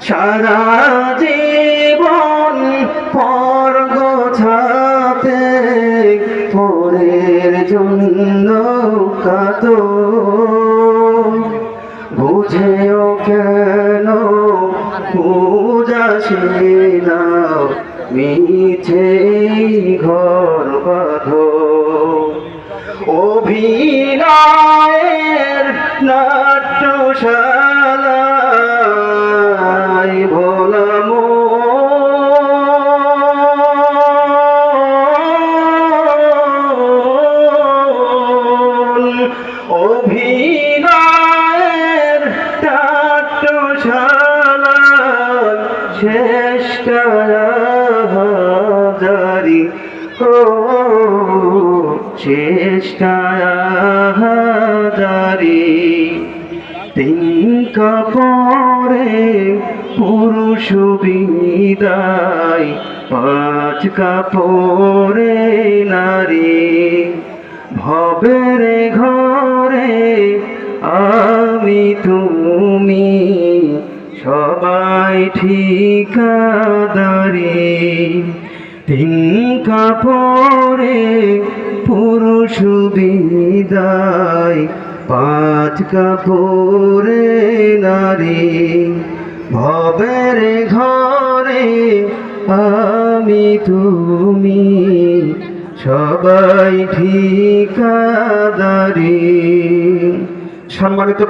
সারা জীবন পর গোছাতে পরের জন্য কাত বুঝেও কেন বুঝাসে না মিছে ঘর বাঁধো। অভিনয়ের নাট্যশালায় চেষ্টা হাজারি ও হাজারি। তিন কাপড়ে পুরুষ বিদায়, পাঁচ কাপড়ে নারী। ভবের ঘরে আমি তুমি, সবাই ঠিকাদারি। তিন কাপড়ে পুরুষ বিদায়, পাঁচ কাপড়ে নারী। ভবের ঘরে আমি তুমি, সবাই ঠিকাদারি। সম্মানিত